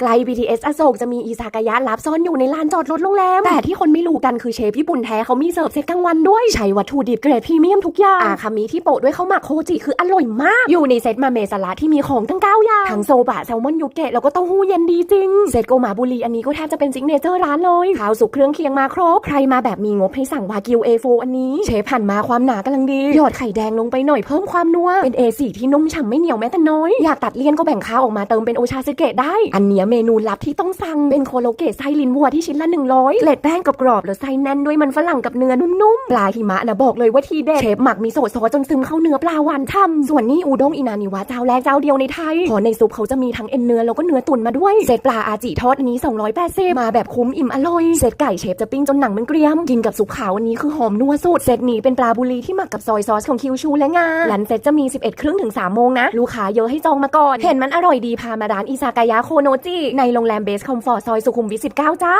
ไกล BTS อโศกจะมีอีซากายะลับซ่อนอยู่ในลานจอดรถโรงแรม แต่ที่คนไม่รู้กันคือเชฟญี่ปุ่นแท้เขามีเสิร์ฟเซตกลางวันด้วย ใช้วัตถุดิบเกรดพรีเมียมทุกอย่าง อาคามิที่โปะด้วยข้าวหมักโคจิคืออร่อยมาก อยู่ในเซตมาเมสละที่มีของทั้ง9อย่าง ทั้งโซบะแซลมอนยูเกะแล้วก็เต้าหู้เย็นดีจริง เซตโกมาบุรีอันนี้ก็แทบจะเป็นซิกเนเจอร์ร้านเลยข้าวสุกเครื่องเคียงมาครบ ใครมาแบบมีงบให้สั่งวากิว A4 อันนี้ เชฟหั่นมาความหนากำลังดี หยอดไข่แดงลงไปหน่อยเพิ่มความนัว เป็น A4 ที่นุ่มฉ่ำไม่เหนียวแม้แต่น้อย อยากตัดเลี่ยนก็แบ่งข้าวออกมาเติมเป็นโอชาซึเกะได้ อันเนี้ยเมนูลับที่ต้องสั่งเป็นโคโลเกะไส้ลิ้นวัวที่ชิ้นละ 100เกล็ดแป้งกรอบๆแล้วไส้แน่นด้วยมันฝรั่งกับเนื้อนุ่มๆปลาหิมะนะบอกเลยว่าทีเด็ดเชฟหมักมิโซซอสจนซึมเข้าเนื้อปลาหวานช่ำส่วนนี้อูด้งอินานิวะเจ้าแรกเจ้าเดียวในไทยพอในซุปเขาจะมีทั้งเอ็นเนื้อแล้วก็เนื้อตุ๋นมาด้วยเศษปลาอาจิทอดอันนี้ 280มาแบบคุ้มอิ่มอร่อยเศษไก่เชฟจะปิ้งจนหนังมันเกรียมกินกับซุปขาวอันนี้คือหอมนัวสุดเศษนี้เป็นปลาบุรีที่หมักกับซอยซอสของคิวชูและงาหลันเซตจะมี 11ครึ่งถึง3โมงนะลูกค้าเยอะให้จองมาก่อนเห็นมันอร่อยดีพามาร้านอิซากายะโคโนจิในโรงแรมเบสคอมฟอร์ตซอยสุขุมวิท19 จ้า